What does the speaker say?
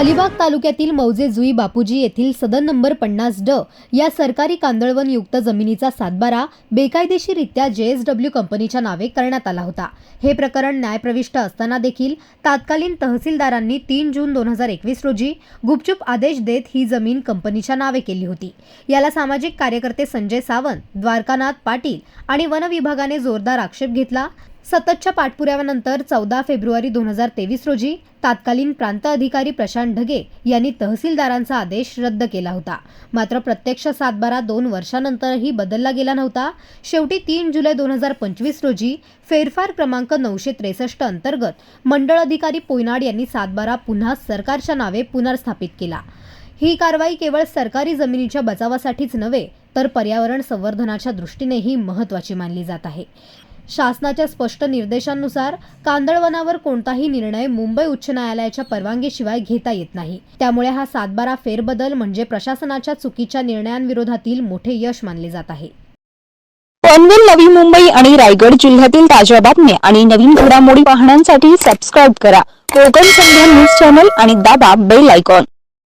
अलिबाग तालुक्यातील मौजे जुई बापूजी येथील सदन नंबर पन्नास ड या सरकारी कांदळवन युक्त जमिनीचा सातबारा बेकायदेशीरित्या जेएसडब्ल्यू कंपनीच्या नावे करण्यात आला होता. हे प्रकरण न्यायप्रविष्ट असताना देखील तात्कालीन तहसीलदारांनी तीन जून दोन हजार एकवीस रोजी गुपचूप आदेश देत ही जमीन कंपनीच्या नावे केली होती. याला सामाजिक कार्यकर्ते संजय सावंत द्वारकानाथ पाटील आणि वन विभागाने जोरदार आक्षेप घेतला. सततच्या पाठपुराव्यानंतर चौदा फेब्रुवारी दोन हजार तेवीस रोजी तात्कालीन प्रांत अधिकारी प्रशांत ढगे यांनी तहसीलदारांचा आदेश रद्द केला होता. मात्र प्रत्यक्ष सातबारा दोन वर्षानंतरही बदलला गेला नव्हता. शेवटी तीन जुलै दोन हजार पंचवीस रोजी फेरफार क्रमांक नऊशे त्रेसष्ट अंतर्गत मंडळ अधिकारी पोयनाड यांनी सातबारा पुन्हा सरकारच्या नावे पुनर्स्थापित केला. ही कारवाई केवळ सरकारी जमिनीच्या बचावासाठीच नव्हे तर पर्यावरण संवर्धनाच्या दृष्टीनेही महत्त्वाची मानली जात आहे. शासनाच्या स्पष्ट निर्देशांनुसार कांदळवनावर कोणताही निर्णय मुंबई उच्च न्यायालयाच्या परवानगीशिवाय घेता येत नाही. त्यामुळे हा सातबारा फेरबदल म्हणजे प्रशासनाच्या चुकीच्या निर्णयांविरोधातील मोठे यश मानले जात आहे. पनवेल नवी मुंबई आणि रायगड जिल्ह्यातील ताज्या बातम्या आणि नवीन घडामोडी पाहण्यासाठी सबस्क्राईब करा. कोकण संध्या न्यूज चॅनल आणि दाबा बेल आयकॉन